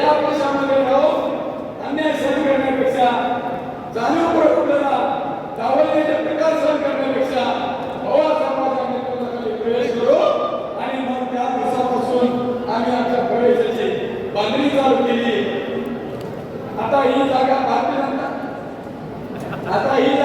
या पक्षामध्ये राहून अन्य सहन करण्यापेक्षा जाणीव आपल्याला जावळण्याचे प्रकार सहन करण्यापेक्षा पवार साहेबांच्या नेतृत्वाखाली प्रवेश करू आणि मग त्या दिवसापासून आम्ही आमच्या प्रवेशाची बांधणी चालू केली. आता ही जागा भारतीय जनता आता ही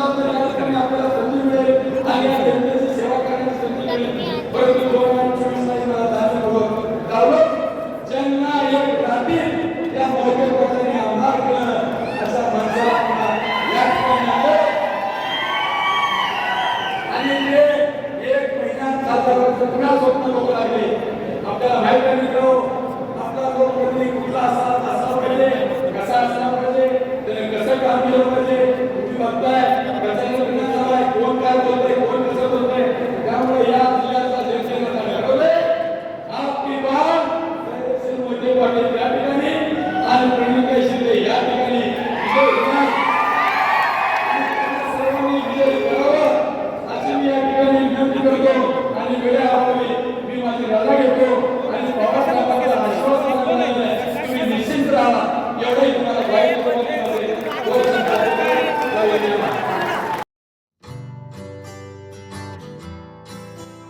आपल्याला संधी मिळेल? आणि